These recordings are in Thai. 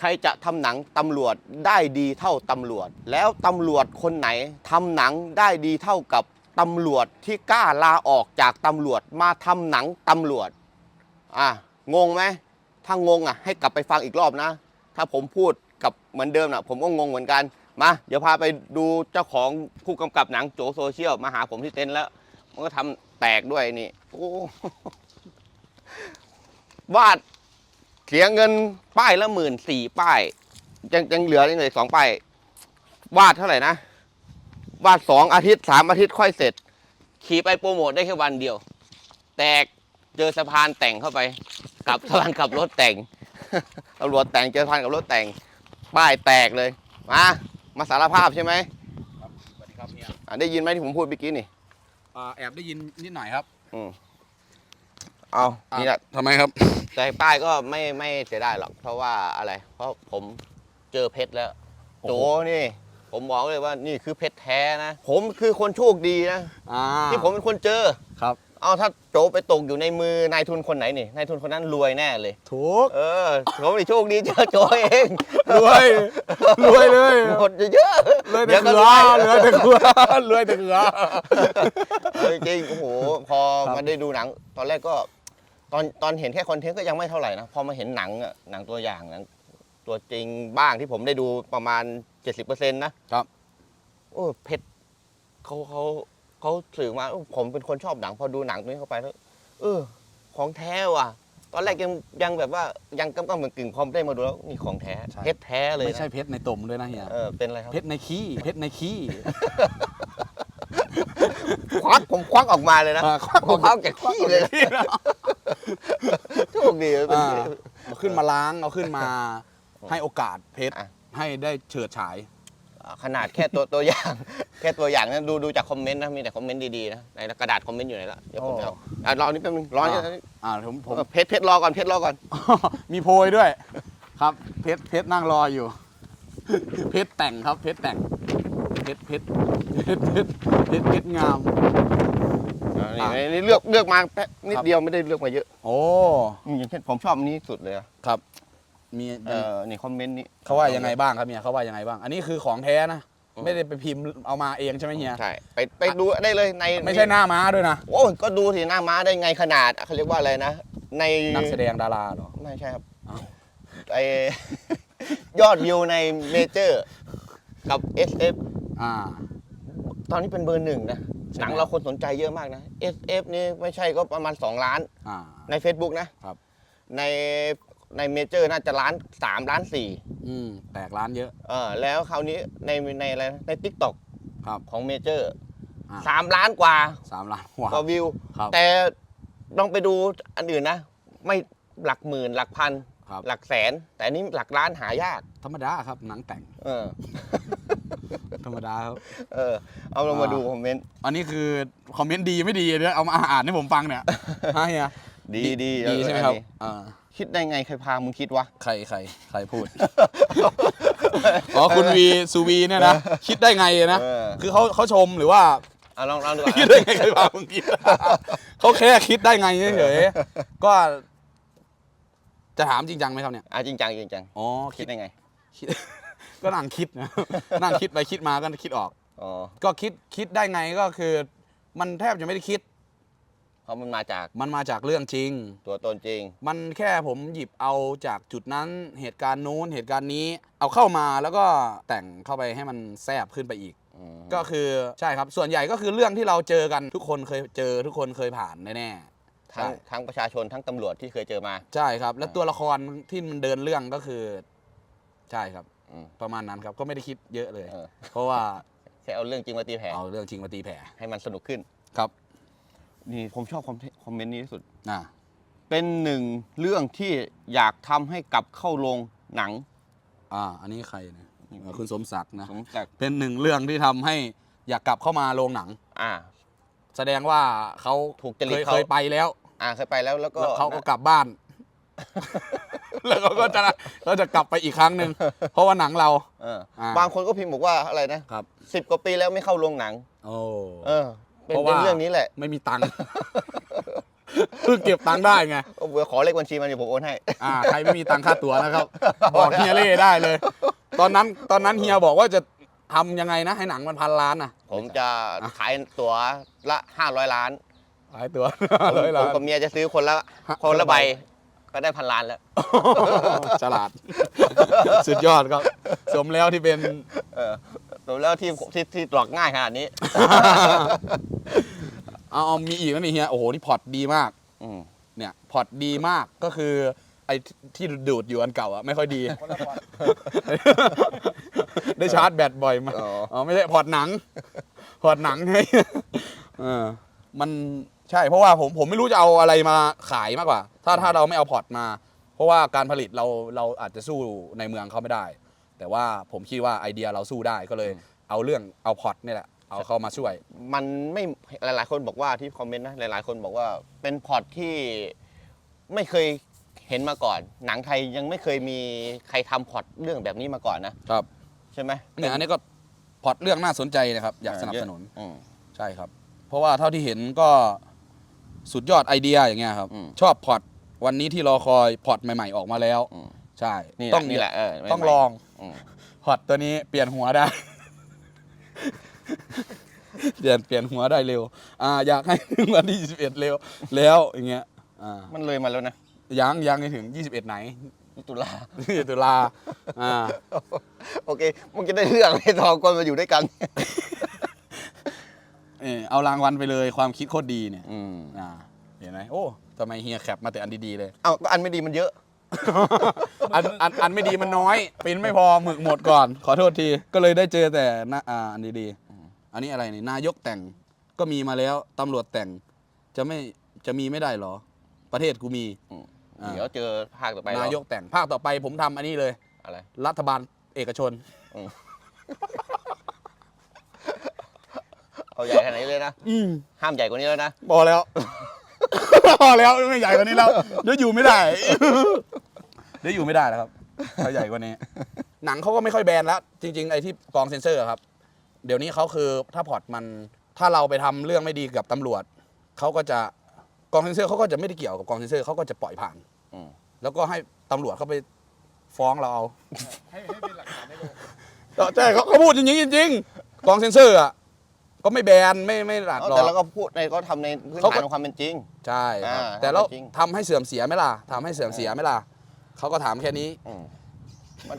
ใครจะทำหนังตำรวจได้ดีเท่าตำรวจ แล้วตำรวจคนไหนทำหนังได้ดีเท่ากับตำรวจที่กล้าลาออกจากตำรวจมาทำหนังตำรวจอะงงไหมถ้างงอะให้กลับไปฟังอีกรอบนะ ถ้าผมพูดกับเหมือนเดิมนะผมก็งงเหมือนกันมาเดี๋ยวพาไปดูเจ้าของผู้กำกับหนังโจโซเชียลมาหาผมที่เต็นท์แล้ว มันก็ทำแตกด้วยนี่โอ้วาด เสียเงินป้ายละหมื่นสี่ป้าย ยังยังเหลือยังเหลืออกสองป้ายวาดเท่าไหร่นะวาดสองอาทิตย์สามอาทิตย์ค่อยเสร็จ ขี่ไปโปรโมทได้แค่วันเดียว แตกเจอสะพานแต่งเข้าไปกับสะพานขับรถแต่งตำรวจแต่งเจอสะพานกับรถแต่ง ป้ายแตกเลยมามาสารภาพใช่ไหมสวัสดีครับเฮียอะได้ยินไหมที่ผมพูดเมื่อกี้นี่ อ่าแอบได้ยินนิดหน่อยครับ อืม เอานี่แหละทำไมครับ แต่ป้ายก็ไม่ไม่เสียดายหรอก เพราะว่าอะไร เพราะผมเจอเพชรแล้วโอ้โจโหนี่ ผมบอกเลยว่านี่คือเพชรแท้นะ ผมคือคนโชคดีนะอ่าที่ผมเป็นคนเจอครับ เอาถ้าโจไปตกอยู่ในมือนายทุนคนไหนนี่นายทุนคนนั้นรวยแน่เลย ถูก เออผมนี่โชคดีเจอโจเองรวยรวยเลยหมดเยอะรวยแต่เดี๋ยวก็เขืรอวยรวยแต่เขือรวยแต่เขือเออจริงโอ้โหพอครับมาได้ดูหนัง ตอนแรกก็ ตอนตอนเห็นแค่คอนเทนต์ก็ยังไม่เท่าไหร่นะ พอมาเห็นหนังอะหนังตัวอย่างหนังตัวจริงบ้างที่ผมได้ดูประมาณ 70%นะครับ โอ้เพชรเขาเขาเขาสื่อมาเออผมเป็นคนชอบหนัง พอดูหนังตัวนี้เข้าไปแล้วเออ ของแท้ว่ะ ตอนแรกยังยังแบบว่ายังกำกำเหมือนกึ่งพอได้มาดูแล้วนี่ของแท้ใช่ เพชรแท้เลยไม่ใช่นะเพชรในตุ่มด้วยนะเฮียเออเป็นอะไรครับเพชรในขี้เพชรในขี้ ควักผมควักออกมาเลยนะอ่าควัก ผมควักจากขี้เลยนะ โชคดีเป็น อ่าเอาขึ้นมาล้างเอาขึ้นมาให้โอกาสเพชรอะ ให้ได้เฉิดฉายขนาดแค่ตัวตัวอย่าง แค่ตัวอย่างนะดูดูจากคอมเมนต์นะมีแต่คอมเมนต์ดีๆนะในกระดาษคอมเมนต์อยู่ไหนละเดี๋ยวผมโอ้จะเอาอะรอนิดแป๊บนึงรอนิดอ่านึงอ่าผมผมเออเพชรเพชรรอก่อนเพชรรอก่อน มีโพยด้วย ครับเพชรเพชรนั่งรออยู่ เพชรแต่งครับเพชรแต่งเพชรเพชรเพชรเพชรเพชรเพชรงามอ่า นี่อะ นี่เลือกเลือกมาแป๊บนิดครับเดียวไม่ได้เลือกมาเยอะโอ้ อืมอย่างเช่นผมชอบอันนี้สุดเลยอะครับ มีเออนี่คอมเมนต์นี้เขาว่ายังไงบ้างครับเนี่ยเขาว่ายังไงบ้าง อันนี้คือของแท้นะอืมไม่ได้ไปพิมพ์เอามาเองใช่ไหมเฮีย ใช่ไปไปดูได้เลยในไม่ใช่หน้าม้าด้วยนะ โอ้ยก็ดูสิหน้าม้าได้ไงขนาดเขาเรียกว่าอะไรนะ ใน นักแสดงดาราเหรอ ไม่ใช่ครับอ้าว ไอ ยอดวิวในเมเจอร์ กับ SF อ่า ตอนนี้เป็นเบอร์หนึ่งนะ ใช่หนังไหมเราคนสนใจเยอะมากนะ SF นี่ไม่ใช่ก็ประมาณ 2 ล้าน อ่า ใน Facebook นะ ครับ ในในเมเจอร์น่าจะล้าน3ล้านอืมแตกร้านเยอะ4เออแล้วคราวนี้ในในอะไรนะใน Tik t o k ครับ ของเมเจอร์อ่า สามล้านกว่าสามล้านกว่า กว่าวิว ครับ แต่ลองไปดูอันอื่นนะ ไม่หลักหมื่นหลักพัน ครับ หลักแสน แต่อันนี้หลักล้านหายากธรรมดาครับหนังแต่ง เออ ธรรมดาครับ เออ เอาลงมาอ่าดูคอมเมนต์ อันนี้คือคอมเมนต์ดีไม่ดีเนี่ยเอามาอ่านให้ผมฟังเนี่ยฮะเฮียดีดีดีเออใช่ไหมครับอันนี้อ่าคิดได้ไงใครพามึงคิดวะ ใครใครใครพูด อ๋อคุณวีซูวีเนี่ยนะ คิดได้ไงนะเออคือเขาเขาชมหรือว่าเอาลองลองดูก่อนคิดได้ไงใครพามึงคิดเขาแค่คิดได้ไงเฉยๆก็จะถามจริงจังไหมครับเนี่ยอะจริงจังจริงจังอ๋อคิคิดดได้ไงคิด ก็นั่งคิดนะ นั่งคิดไปคิดมาก็คิดออก อ๋อก็คิดคิดได้ไงก็คือ มันแทบจะไม่ได้คิด เพราะมันมาจากมันมาจากเรื่องจริง ตัวตนจริง มันแค่ผมหยิบเอาจากจุดนั้นเหตุการณ์นู้นเหตุการณ์นี้ เอาเข้ามาแล้วก็แต่งเข้าไปให้มันแซบขึ้นไปอีก อืมก็คือใช่ครับ ส่วนใหญ่ก็คือเรื่องที่เราเจอกันทุกคนเคยเจอทุกคนเคยผ่านแน่ๆทั้งใช่ทั้งประชาชนทั้งตำรวจที่เคยเจอมา ใช่ครับ และตัวละครที่มันเดินเรื่องก็คือ ใช่ครับ อืม ประมาณนั้นครับก็ไม่ได้คิดเยอะเลย เออ เพราะว่าแค่เอาเรื่องจริงมาตีแผ่เอาเรื่องจริงมาตีแผ่ให้มันสนุกขึ้น ครับนี่ผมชอบคอมคอมเมนต์นี้ที่สุด อ่าเป็นหนึ่งเรื่องที่อยากทำให้กลับเข้าโรงหนังอ่าอันนี้ใครนะเอ่อคุณสมศักดิ์นะ สมศักดิ์เป็นหนึ่งเรื่องที่ทำให้อยากกลับเข้ามาโรงหนัง อ่า แสดงว่าเขาถูกจริตเคยเขา เคยไปแล้วอ่าเคยไปแล้วแล้วก็แล้วเขาก็กลับบ้าน แล้วเขาก็จะเขาจะกลับไปอีกครั้งหนึ่งเพราะว่าหนังเรา เอออ่าบางคนก็พิมพ์บอกว่าอะไรนะครับ สิบกว่าปีแล้วไม่เข้าโรงหนัง โอ้ เออ เป็นเพราะเป็นว่าเรื่องนี้แหละไม่มีตังค์ เพิ่งเก็บตังค์ได้ไงโอ้โหขอเลขบัญชีมาเดี๋ยวผมโอนให้ อ่าใครไม่มีตังค่าตั๋วนะครับ บอกเฮียเล่ได้เลย ตอนนั้นตอนนั้นเฮียบอกว่าจะทำยังไงนะ ให้หนังมันพันล้านอะผมจะขายตั๋วละ 500 ล้าน หลายตัว ผมร้อยผล้ามน กับเมียจะซื้อคนละคนละใบ ก็ได้พันล้านแล้ว ฉลาด สุดยอดครับ สมแล้วที่เป็น เออแล้วที่ที่ที่หลอกง่ายขนาดนี้ เอาเอามีอีกนะนี่เฮียโอ้โหนี่พอร์ตดีมาก อืมเนี่ยพอร์ตดีมากก็คือ ไอ้ที่ดูดอยู่อันเก่าอะไม่ค่อยดี ได้ชาร์จแบตบ่อยมากอ๋ออ๋อไม่ใช่พอร์ตหนัง พอร์ตหนังไงเออมัน ใช่เพราะว่าผมผมไม่รู้จะเอาอะไรมาขายมากกว่า ถ้าถ้าเราไม่เอาพอร์ตมา เพราะว่าการผลิตเราเราอาจจะสู้ในเมืองเขาไม่ได้ แต่ว่าผมคิดว่าไอเดียเราสู้ได้ก็เลยเอาเรื่องเอาพอร์ตนี่แหละเอาเข้ามาช่วย มันไม่หลาย ๆ คนบอกว่าที่คอมเมนต์นะหลาย ๆ คนบอกว่าเป็นพล็อร์ตที่ไม่เคยเห็นมาก่อน หนังไทยยังไม่เคยมีใครทำพล็อร์ตเรื่องแบบนี้มาก่อนนะครับใช่ไหมเนี่ยอันนี้ก็พอร์ตเรื่องน่าสนใจนะครับอยากสนับสนุน อืม ใช่ครับ เพราะว่าเท่าที่เห็นก็ สุดยอดไอเดียอย่างเงี้ยครับ อืมชอบพอร์ตวันนี้ที่รอคอยพอร์ตใหม่ ๆ ออกมาแล้ว อืม ใช่นี่แหต้ละนี่แหละเออต้องไม่ลองอืมพอร์ตตัวนี้เปลี่ยนหัวได้ เปลี่ยนเปลี่ยนหัวได้เร็ว อ่า อยากให้ถึงวันที่ 21 เร็ว แล้วอย่างเงี้ยอ่ามันเลยมาแล้วนะยังยังไม่ถึง 21 ไหน ตุลา ตุลาอ่า โอเคมึงจะได้เรื่องให้ทองคนมาอยู่ด้วยกัน เออเอารางวัลไปเลยความคิดโคตรดีเนี่ยอืมอ่าเห็นไหมโอ้ทำไมเฮียแคปมาแต่อันดีๆเลย เอ้าก็อันไม่ดีมันเยอะ อันอันอันไม่ดีมันน้อยปิ้นไม่พอหมึกหมดก่อน ขอโทษทีก็เลยได้เจอแต่หน้าอ่าอันดีๆอันนี้อะไรนี่นายกแต่งก็มีมาแล้วตำรวจแต่ง จะไม่จะมีไม่ได้เหรอ ประเทศกูมี อืมอ่า เดี๋ยวเจอภาคต่อไปนายกแต่งภาคต่อไปผมทำอันนี้เลย อะไร รัฐบาลเอกชน เอาใหญ่ขนาดนี้เลยนะ อืมห้ามใหญ่กว่านี้แล้วนะ พอแล้ว พอแล้วไม่ใหญ่กว่านี้แล้วเดี๋ยวอยู่ไม่ได้ เดี๋ยวอยู่ไม่ได้แล้วครับถ้าใหญ่กว่านี้ หนังเขาก็ไม่ค่อยแบนแล้ว จริง ๆ ไอ้ที่กองเซ็นเซอร์อะครับ เดี๋ยวนี้เขาคือถ้าพอร์ตมันถ้าเราไปทำเรื่องไม่ดีกับตำรวจเขาก็จะกองเซ็นเซอร์เขาก็จะไม่ได้เกี่ยวกับกองเซ็นเซอร์เขาก็จะปล่อยผ่านอืม แล้วก็ให้ตำรวจเขาไปฟ้องเราเอา ให้ให้เป็นหลักฐานได้เลย ใช่เขาเขาพูดจริงๆจริงๆกองเซ็นเซอร์อะ ก็ไม่แบนไม่ไม่หลัดเอาหรอแต่กเราก็พูดในก็ทำในพื้นเขาฐาก็นของความเป็นจริง ใช่ครับอ่าแต่เราจริง ทำให้เสื่อมเสียไหมล่ะทำให้เสื่อมเสียไหมล่ะเขาก็ถามแค่นี้ อืมมัน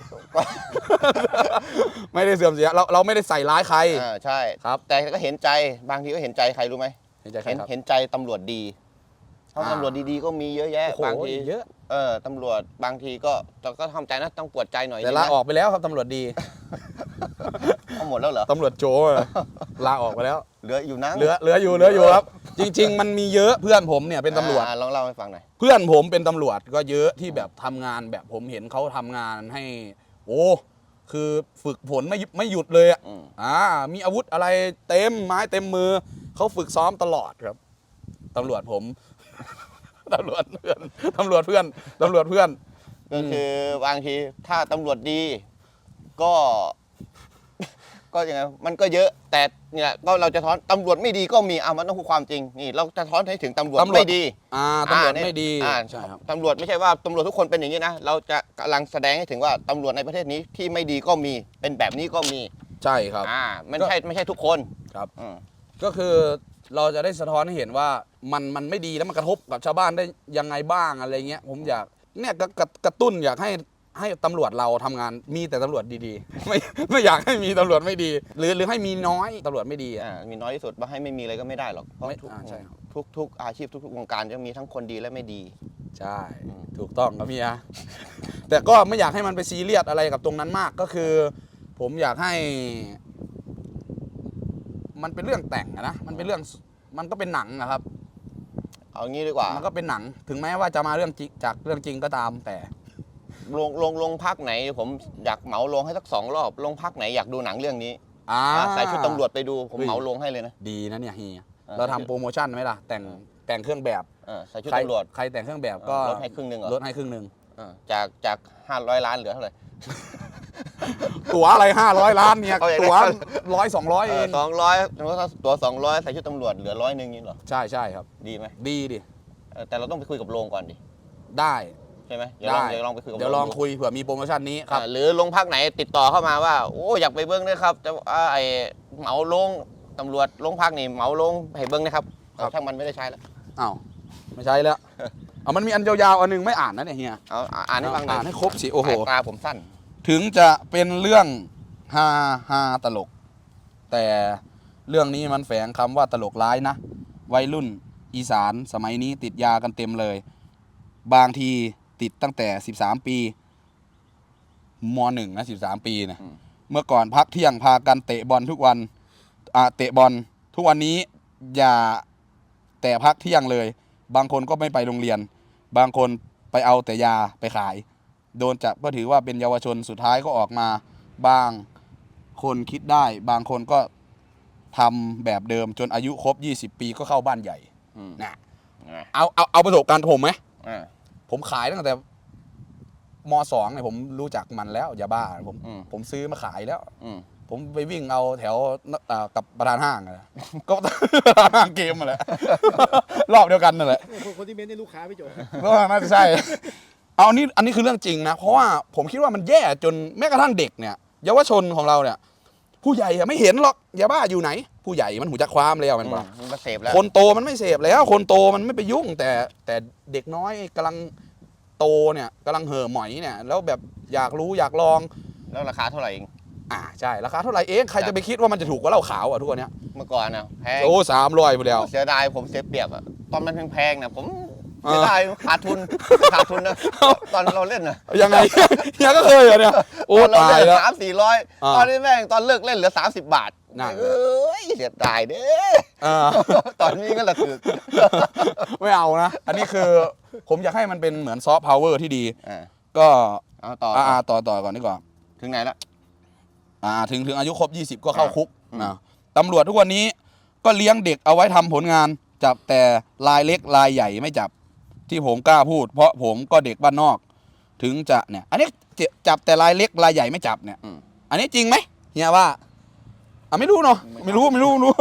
ไม่ได้เสื่อมเสียเราเราไม่ได้ใส่ร้ายใคร อ่าใช่ครับ แต่ก็เห็นใจบางทีก็เห็นใจใครรู้ไหมเห็นใจใครเห็นครับ เห็นใจตำรวจดีเพราะอ่า ตำรวจดีๆก็มีเยอะแยะโอ้โหบางทีเยอะเออตำรวจบางทีก็เราก็ทำใจนะต้องปวดใจหน่อยแต่นึงลานะออกไปแล้วครับตำรวจดีเอา หมดแล้วเหรอตำรวจโจอะลาออกไปแล้ว เหลืออยู่นะเหลือเหลืออยู่เหลืออยู่ครับ จริง ๆ มันมีเยอะเพื่อนผมเนี่ยเป็นตำรวจ อ่าลองเล่าให้ฟังหน่อย เพื่อนผมเป็นตำรวจก็เยอะที่แบบทำงานแบบผมเห็นเขาทำงานให้ โอ้คือฝึกฝนไม่หยุดไม่หยุดเลยอะอืม อ่ามีอาวุธอะไรเต็มไม้เต็มมือเขาฝึกซ้อมตลอดครับตำรวจผม ตำรวจเพื่อนตำรวจเพื่อนตำรวจเพื่อน ก็คือบางทีถ้าตำรวจดี ก็ ก็ยังไงมันก็เยอะแต่เนี่ยก็เราจะท้อนตำรวจไม่ดีก็มีอะมันต้องพูดความจริงนี่เราจะท้อนให้ถึงตำรวจตำรวจ ไม่ดี อ่าตำรวจอ่าเนี่ยไม่ดีอ่า ใช่ครับ ตำรวจไม่ใช่ว่าตำรวจทุกคนเป็นอย่างนี้นะเราจะกำลังแสดงให้ถึงว่าตำรวจในประเทศนี้ที่ไม่ดีก็มีเป็นแบบนี้ก็มีใช่ครับ อ่าไม่ก็ใช่ไม่ใช่ทุกคนครับ อืม ก็คือเราจะได้สะท้อนให้เห็นว่ามันมันไม่ดีแล้วมันกระทบกับชาวบ้านได้ยังไงบ้างอะไรเงี้ย ผมอยากเนี่ยกระกระกระตุ้นอยากให้ ให้ตำรวจเราทำงานมีแต่ตำรวจดีๆ ไม่ไม่อยากให้มีตำรวจไม่ดี หรือหรือให้มีน้อยตำรวจไม่ดีอะอ่ามีน้อยที่สุดว่าให้ไม่มีอะไรก็ไม่ได้หรอกเพราะไม่ทุกอ่าใช่ครับ ทุกทุกอาชีพทุกๆวงการจะมีทั้งคนดีและไม่ดี ใช่อืมถูกต้องครับพี่อะแต่ก็ไม่อยากให้มันไปซีเรียสอะไรกับตรงนั้นมากก็คือ ผมอยากให้ มันเป็นเรื่องแต่งอะนะมันเป็นเรื่องมันก็เป็นหนังนะครับ เอางี้ดีกว่า มันก็เป็นหนัง ถึงแม้ว่าจะมาเรื่องจริงจากเรื่องจริงก็ตามแต่ ลงลงลงพักไหน ผมอยากเหมาลงให้สักสองรอบลงพักไหนอยากดูหนังเรื่องนี้อ่า อ่าใส่ชุดตำรวจไปดูผมเฮ้ย เหมาลงให้เลยนะ ดีนะเนี่ยเฮียอ่าเราทำโปรโมชั่นไหมล่ะ แต่งแต่งเครื่องแบบเออใส่ชุดใครตำรวจ ใครแต่งเครื่องแบบก็ลดให้ครึ่งหนึ่งเหรอ ลดให้ครึ่งหนึ่งเออจากจากห้าร้อยล้านเหลือเท่าไหร่ ตั๋วอะไรห้าร้อยล้านเนี่ยเอาอย่างนั้น ตั๋วร้อยสองร้อยเองสองร้อยสมมติถ้าตัวสองร้อยใส่ชุดตำรวจเหลือร้อยหนึ่งนี่เหรอใช่ใช่ครับ ดีไหมดีดิ เออแต่เราต้องไปคุยกับโรงก่อนดิได้ใช่ไหมเดี๋ยวลองได้ เดี๋ยวลองไปคุยกับเดี๋ยวลองโรคุยเผื่อมีโปรโมชั่นนี้ครับ อ่าหรือโรงพักไหนติดต่อเข้ามาว่า โอ้อยากไปเบิ้งด้วยครับแต่ว่าไอเหมาโรงตำรวจโรงพักนี่เหมาโรงให้เบิ้งนะครับครับช่างมันไม่ได้ใช้แล้วอ้าวไม่ใช่แล้วเอามันมีอันยาวๆอันหนึงไม่อ่านนะเนี่ยเฮียเอาอ่านให้ฟังหน่อยอ่านให้ครบสิโอ้โห สายตาผมสั้น ถึงจะเป็นเรื่องฮาฮาตลก แต่เรื่องนี้มันแฝงคำว่าตลกร้ายนะ วัยรุ่นอีสานสมัยนี้ติดยากันเต็มเลย บางที ติดตั้งแต่ 13 ปีมหนึ่งนะ13 ปีนะอืมเมื่อก่อนพักเที่ยงพากันเตะบอลทุกวันอ่าเตะบอลทุกวันนี้อย่าแต่พักเที่ยงเลย บางคนก็ไม่ไปโรงเรียน บางคนไปเอาแต่ยาไปขาย โดนจับก็ถือว่าเป็นเยาวชนสุดท้ายก็ออกมา บางคนคิดได้ บางคนก็ทำแบบเดิมจนอายุครบ 20 ปีก็เข้าบ้านใหญ่อืมนะนะเอาเอาเอาประสบการณ์ผมไหมอ่า ผมขายตั้งแต่มสองเนี่ยผมรู้จักมันแล้วยาบ้าผมอืม ผมซื้อมาขายแล้ว อืม ผมไปวิ่งเอาแถวอ่ากับประธานห้างอะนะก็ ประธานห้างเกมมาแหละ รอบเดียวกันนั่นแหละคนคนที่เม้นต์นี่ลูกค้าพี่โจก็น่าจะใช่ เอาอันนี้อันนี้คือเรื่องจริงนะ เพราะว่าผมคิดว่ามันแย่จนแม้กระทั่งเด็กเนี่ยเยาวชนของเราเนี่ย ผู้ใหญ่อะไม่เห็นหรอกยาบ้าอยู่ไหน ผู้ใหญ่มันหูจักความแล้วมันบอกมันมาเสพแล้วคนโตมันไม่เสพแล้ว คนโตมันไม่ไปยุ่ง แต่แต่เด็กน้อยกำลังโตเนี่ยกำลังเห่อหมอยเนี่ย แล้วแบบอยากรู้อยากลอง แล้วราคาเท่าไหร่เองอ่าใช่ราคาเท่าไหร่เองใครจะไปคิดว่ามันจะถูกกว่าเหล้าขาวอะทุกวันเนี้ยเมื่อก่อนนะแพงโอ้สามร้อยไปแล้วเสียดายผมเสียเปรียบอะตอนมันแพงๆนะผม เออเสียดายขาดทุนขาดทุนนะตอนเราเล่นนะยังไงยังก็เคยเหรอเนี่ยโอ้ตอนเราตายเล่นแล้วสามสี่ร้อยอ่าตอนนี้แม่งตอนเลิกเล่นเหลือสามสิบบาทนั่นเอ้ยเสียดายเด้อ่าตอนนี้ก็ละถือไม่เอานะ อันนี้คือผมอยากให้มันเป็นเหมือนซอฟต์พาวเวอร์ที่ดีอ่าก็เอาต่ออ่าต่อต่อก่อนดีกว่าถึงไหนละอ่าถึงถึงอายุครบ 20 ก็เข้าคุกอืมนะตำรวจทุกวันนี้ก็เลี้ยงเด็กเอาไว้ทำผลงานจับแต่ลายเล็กลายใหญ่ไม่จับ ที่ผมกล้าพูด เพราะผมก็เด็กบ้านนอก ถึงจะเนี่ย อันนี้เจจับแต่ลายเล็กลายใหญ่ไม่จับเนี่ย อืม อันนี้จริงไหมเฮียว่าอะไม่รู้เนาะไม่รู้ไม่รู้ไม่รู้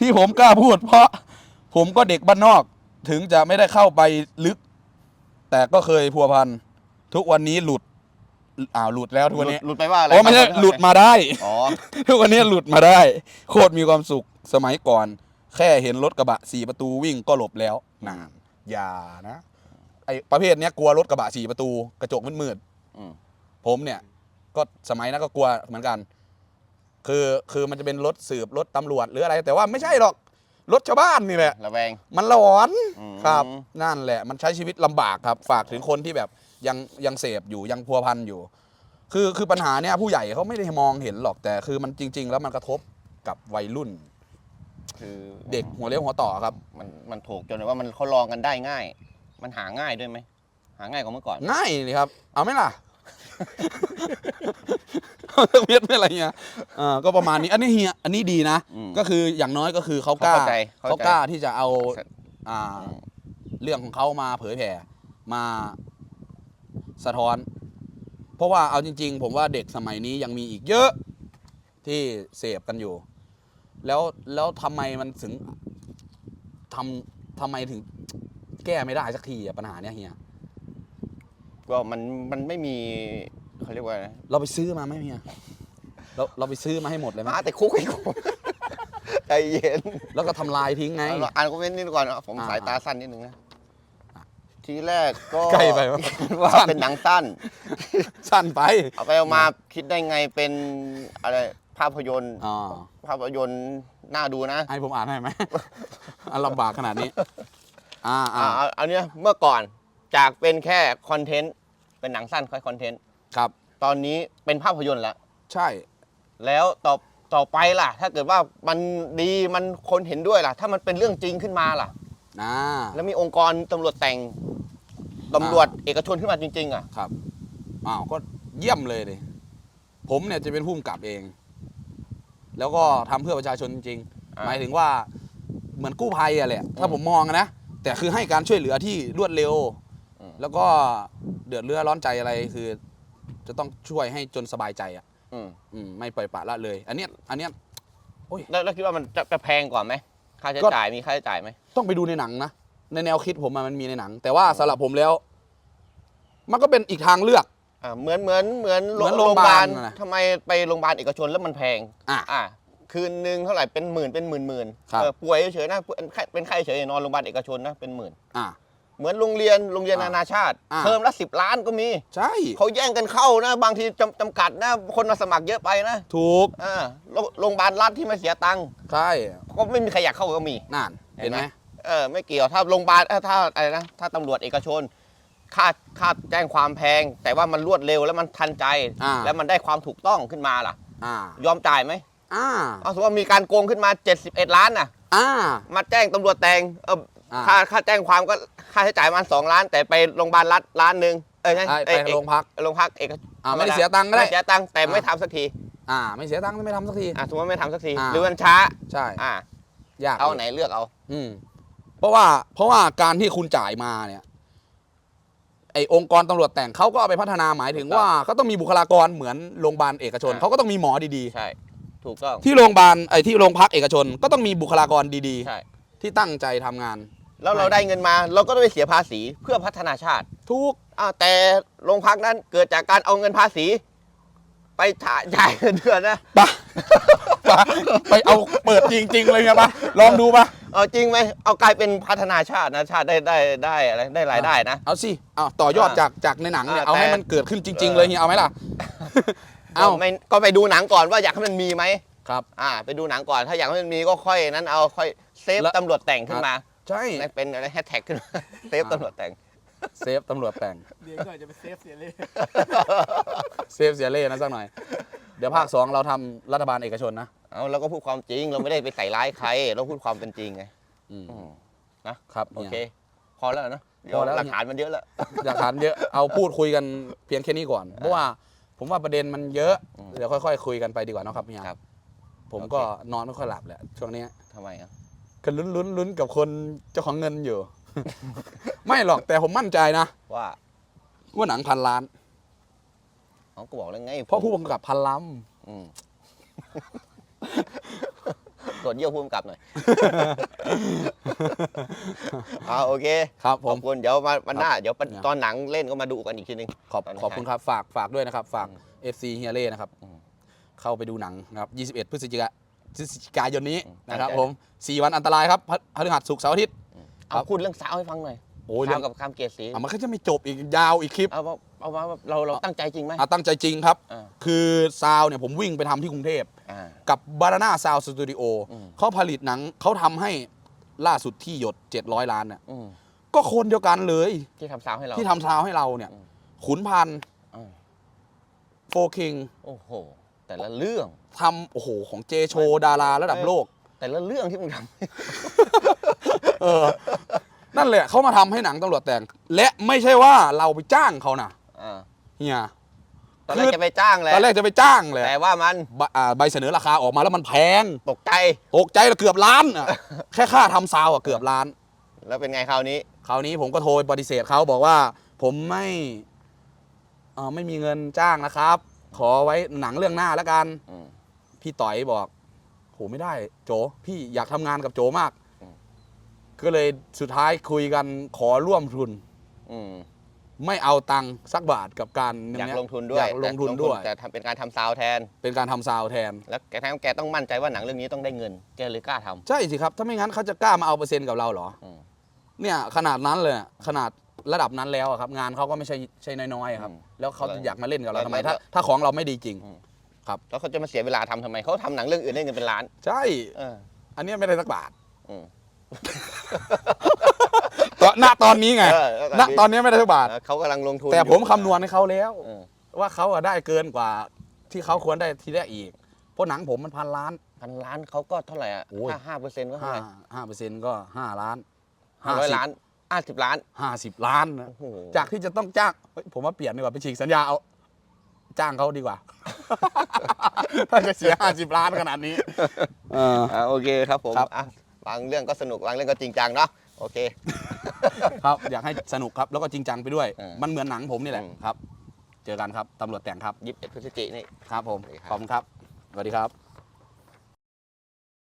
ที่ผมกล้าพูด เพราะผมก็เด็กบ้านนอก ถึงจะไม่ได้เข้าไปลึก แต่ก็เคยพัวพันทุกวันนี้หลุดอ้าวหลุดแล้วทุกวันนี้หลุดไปว่าอะไรโอ้ไม่ใช่หลุดมาได้ อ๋อ ทุกวันนี้หลุดมาได้ โคตรมีความสุขสมัยก่อน แค่เห็นรถกระบะสี่ประตูวิ่งก็หลบแล้วนาน อย่านะไอประเภทเนี้ยกลัวรถกระบะสี่ประตูกระจกมืดอืมๆผมเนี่ย ก็สมัยนั้นก็กลัวเหมือนกัน คือคือมันจะเป็นรถสืบรถตำรวจหรืออะไร แต่ว่าไม่ใช่หรอกรถชาวบ้านนี่แหละ ระแวงมันหลอน อืมครับนั่นแหละมันใช้ชีวิตลำบากครับ ฝากถึงคนที่แบบยังยังเสพอยู่ยังพัวพันอยู่ คือคือปัญหาเนี่ยผู้ใหญ่เขาไม่ได้มองเห็นหรอกแต่คือมันจริง ๆ แล้วมันกระทบกับวัยรุ่น คือเด็กหัวเลี้ยวหัวต่อครับ มันมันถูกจนแบบว่ามันเขาลองกันได้ง่าย มันหาง่ายด้วยไหมหาง่ายกว่าเมื่อก่อน ง่ายเลยครับ เอาไหมล่ะ เอาเรื่องเวียดไม่อะไรเงี้ยอ่าก็ประมาณนี้ อันนี้เฮียอันนี้ดีนะ อืมก็คืออย่างน้อยก็คือเขากล้าเข้าใจเข้าใจเขากล้าที่จะเอาใช่อ่า เรื่องของเขามาเผยแผ่มาสะท้อน เพราะว่าเอาจริง ๆ ผมว่าเด็กสมัยนี้ยังมีอีกเยอะที่เสพกันอยู่ แล้วแล้วทำไมมันถึงทำทำไมถึงแก้ไม่ได้สักทีอะปัญหาเนี้ยเฮียก็มันมันไม่มีเขาเรียกว่าอะไรนะเราไปซื้อมาไหมเฮียเราเราไปซื้อมาให้หมดเลยไหมหาแต่คุกให้กูใจเย็นแล้วก็ทำลายทิ้งไง เอาอ่านคอมเมนต์นี่ก่อนนะผมอ่าสายตาสั้นนิดนึงนะทีแรกก็ใกล้ไปวะว่าสั้น เป็นหนังสั้น สั้นไป เอาไปเอามาคิดได้ไงเป็นอะไร ภาพยนตร์อ๋อภาพยนตร์น่าดูนะให้ผมอ่านให้ไหมอะลำบากขนาดนี้ อ่าอ่าอ่าเอาเอาเนี้ยเมื่อก่อนจากเป็นแค่คอนเทนต์เป็นหนังสั้นค่อยคอนเทนต์ครับ ตอนนี้เป็นภาพยนตร์แล้ว ใช่ แล้วต่อต่อไปล่ะ ถ้าเกิดว่ามันดีมันคนเห็นด้วยล่ะ ถ้ามันเป็นเรื่องจริงขึ้นมาล่ะ นะ แล้วมีองค์กรตำรวจแต่งตำรวจเอกชนขึ้นมาจริง ๆ อะ ครับ อ้าว ก็เยี่ยมเลยดิผมเนี่ยจะเป็นผู้กำกับเอง แล้วก็ทำเพื่อประชาชนจริงๆอ่าหมายถึงว่าเหมือนกู้ภัยอะแหละถ้าผมมองอะนะ แต่คือให้การช่วยเหลือที่รวดเร็ว แล้วก็เดือดเรือร้อนใจอะไรคือ จะต้องช่วยให้จนสบายใจอะอืมอืมไม่ปล่อยปละละเลย อันเนี้ยอันเนี้ยแล้วแล้วคิดว่ามันจะจะแพงกว่าไหมค่าใช้ก็จ่ายมีค่าใช้จ่ายไหมต้องไปดูในหนังนะในแนวคิดผมอะมันมีในหนัง แต่ว่าสำหรับผมแล้ว มันก็เป็นอีกทางเลือก อ่าเหมือนเหมือนเหมือนเหมือนโรงพยาบาลโรงพยาบาลน่ะทำไมไปโรงพยาบาลเอกชนแล้วมันแพงอะอ่าคืนหนึ่งเท่าไหร่เป็นหมื่นเป็นหมื่นหมื่นครับ เออป่วยเฉยๆนะเป็นไข้เป็นไข้เฉยๆนอนโรงพยาบาลเอกชนนะเป็นหมื่น อะ เหมือนโรงเรียนโรงเรียนอะนานาชาติอะ เทอมละสิบล้านก็มีใช่เขาแย่งกันเข้านะ บางทีจำจำกัดนะ คนมาสมัครเยอะไปนะถูกอ่าโรงโรงพยาบาลรัฐที่ไม่เสียตังค์ใช่ก็ไม่มีใครอยากเข้าก็มี นั่นเห็นไหม เออไม่เกี่ยวถ้าโรงพยาบาลเอ้อถ้าอะไรนะถ้าตำรวจเอกชน ค่าค่าแจ้งความแพง แต่ว่ามันรวดเร็วแล้วมันทันใจ อ่า แล้วมันได้ความถูกต้องขึ้นมาล่ะ อ่ายอมจ่ายไหมอ่าเอาสมมติว่ามีการโกงขึ้นมา 71 ล้านน่ะ อ่า มาแจ้งตำรวจแต่งเอออ่า ค่าค่าแจ้งความก็ค่าใช้จ่ายประมันสองล้าน แต่ไปโรงพยาบาลรัฐล้านหนึ่งเอ้ยไงไปเอ้ยไปโรงพัก โรงพักเอกอ่าไม่ได้เสียตังค์ก็ได้ ม่เสียตังค์แต่ไม่อ่าทำสักทีอ่า ไม่เสียตังค์ไม่ทำสักที อะสมมติว่าไม่ทำสักที อ่า หรือมันช้า ใช่อะยากเอาไหนเลือกเอา อืมเพราะว่าเพราะว่าการที่คุณจ่ายมาเนี่ย ไอองค์กรตำรวจแต่งเขาก็เอาไปพัฒนาหมายถึงว่าเขาต้องมีบุคลากรเหมือนโรงพยาบาลเอกชนอ่าเขาก็ต้องมีหมอดีใช่ ถูกต้อง ๆ ที่โรงพยาบาลไอที่โรงพักเอกชนก็ต้องมีบุคลากรดีใช่ ๆ ที่ตั้งใจทำงาน แล้วเราได้เงินมา เราก็ต้องไปเสียภาษีเพื่อพัฒนาชาติทุกอ้าวแต่โรงพักนั้นเกิดจากการเอาเงินภาษี ไปจ่ายจ่ายเงินเดือนนะ ปะ ปะไปเอาเปิดจริง ๆ เลยไงปะลองดูปะเอาจริงไหมเอากลายเป็นพัฒนาชาตินะชาติได้ได้ได้อะไรได้รายได้นะ เอาสิเอาต่อยอดอ่าจากจากในหนังเนี่ยอ่าเอาให้แต่มันเกิดขึ้นจริงๆเออเลยเฮียเอาไหมล่ะเอาก็ไม่ก็ไปดูหนังก่อนว่าอยากให้มันมีไหมครับอ่าไปดูหนังก่อนถ้าอยากให้มันมีก็ค่อยนั้นเอาค่อยเซฟแล้วตำรวจแต่งขึ้นมาใช่เป็นอะไรแฮชแท็กขึ้นมาเซฟตำรวจแต่งเซฟตำรวจแต่งเดี๋ยวก่อนจะไปเซฟเสียเลยเซฟเสียเล่นะสักหน่อย เดี๋ยวภาคสองเราทำรัฐบาลเอกชนนะ เอาเราก็พูดความจริง เราไม่ได้ไปใส่ร้ายใคร เราพูดความเป็นจริงไงอืมอืมครับโอเคนี่ยพอแล้วนะเดี๋ยพอแล้ว หลักฐานมันเยอะแล้ว หลักฐานเยอะเอาพูดคุยกันเพียงแค่นี้ก่อน เพราะว่าผมว่าประเด็นมันเยอะอืมเดี๋ยวค่อย ๆ คุยกันไปดีกว่าเนอะครับเฮียครับผมก็นอนไม่ค่อยหลับแหละช่วงเนี้ยทำไมอะก็ลุ้นลุ้นลุ้นกับคนเจ้าของเงินอยู่ ไม่หรอกแต่ผมมั่นใจนะว่าว่าหนังพันล้าน เขาก็บอกแล้วไงเพราะผู้กำกับพันล้อืม ตรวจเยี่ยวผู้กำกับหน่อยเอาโอเคำครับผขอม บคุณเดี๋ยวมาวันหน้า เดี๋ยวเนี่ยตอนหนังเล่นก็มาดูกันอีกทีนึง ขอบตอนนี้ขอบคุณครับฝากฝากด้วยนะครับ ฝากอืม FC เฮียเล่นะครับ อืมเข้าไปดูหนังนะครับ 21 พฤศจิกาพฤศจิกายนนี้อืมนะครับตั้งใจ ผม 4 วันอันตรายครับพฤพฤหัสศุกร์เสาร์อาทิตย์ครัเอาบพูดเรื่องสาวให้ฟังหน่อย โอ้ยสาเรื่อวงกับคำเกียรติศรีอะมันก็จะไม่จบอีกยาวอีกคลิปเอาว่าเอาว่าเราเราตั้งใจจริงไหมอะตั้งใจจริงครับ อ่าคือซาวเนี่ยผมวิ่งไปทำที่กรุงเทพ อ่า กับบาราน่าซาวสตูดิโออืม เขาผลิตหนังเขาทำให้ล่าสุดที่หยด 700 ล้านน่ะอืมก็คนเดียวกันเลย ที่ทำสาวให้เรา ที่ทำซาวให้เราเนี่ย อืม ขุนพันธ์อ่าโฟคิงโอ้โห แต่ละเรื่อง ทำโอ้โห ของเจโชดาราระดับโลก แต่ละเรื่องที่มึงทเออ นั่นแหละเขามาทำให้หนังตำรวจแต่ง และไม่ใช่ว่าเราไปจ้างเขานะำอ่าเฮียตอนแรกจะไปจ้างแหละตอนแรกจะไปจ้างเลยแต่ว่ามันบอ่าใบเสนอราคาออกมาแล้วมันแพงตกใจตกใจละเกือบล้านอะ แค่ค่าทำซาวอะเกือบล้าน แล้วเป็นไงคราวนี้ คราวนี้ผมก็โทรไปปฏิเสธเขาบอกว่า ผมไม่เอ่อไม่มีเงินจ้างนะครับ ขอไว้หนังเรื่องหน้าแล้วกัน อืมพี่ต่อยบอกโหไม่ได้ โจ พี่อยากทำงานกับโจมากอืม ก็เลยสุดท้ายคุยกันขอร่วมทุน อืมไม่เอาตังค์สักบาทกับการอยากเนี้ลงทุนด้วยอยากลงทุนด้วย แต่ทำเป็นการทำซาวด์แทน เป็นการทำซาวด์แทน แล้วแกแทงแกต้องมั่นใจว่าหนังเรื่องนี้ต้องได้เงิน แกเลยกล้าทำ ใช่สิครับ ถ้าไม่งั้นเขาจะกล้ามาเอาเปอร์เซ็นต์กับเราเหรออืมเนี่ยขนาดนั้นเลยอะขนาดระดับนั้นแล้วอะครับ งานเขาก็ไม่ใช่ใช่น้อยๆอะครับอืมแล้วเขาจะอยากมาเล่นกับเราแล้วทำไมแล้วถ้าถ้าของเราไม่ดีจริงอืมครับแล้วเขาจะมาเสียเวลาทำทำไม เขาทำหนังเรื่องอื่นได้เงินเป็นล้าน ใช่ เออ อันเนี้ยไม่ได้สักบาท อืม ตอนณตอนนี้ไงเออแล้วณตอนนี้ไม่ได้สักบาทเออเขากำลังลงทุนแต่อยู่ผมคำนวณให้เขาแล้ว เออว่าเขาอะได้เกินกว่าที่เขาควรได้ทีแรกอีก เพราะหนังผมมันพันล้าน พันล้านเขาก็เท่าไหร่อะโอ้ย ห้าห้าเปอร์เซ็นต์ก็เท่าห้าไหร่ห้าเปอร์เซ็นต์ก็ห้าล้านห้าร้อยล้านห้าสิบล้าน ห้าสิบล้านนะโอ้โห จากที่จะต้องจ้างเฮ้ยผมว่าเปลี่ยนดีกว่าไปฉีกสัญญาเอา จ้างเขาดีกว่า ถ้าจะเสียห้าสิบล้านขนาดนี้เออ อ่าโอเคครับผมครับ อะ บางเรื่องก็สนุกบางเรื่องก็จริงจังเนาะโอเค ครับ อยากให้สนุกครับ แล้วก็จริงจังไปด้วย เออมันเหมือนหนังผมนี่แหละอืม ครับ เจอกันครับตำรวจแต่งครับยี่สิบเอ็ดพฤศจิกายนนี่ ครับผมสวัสดีครับขอบคุณครับ สวัสดีครับ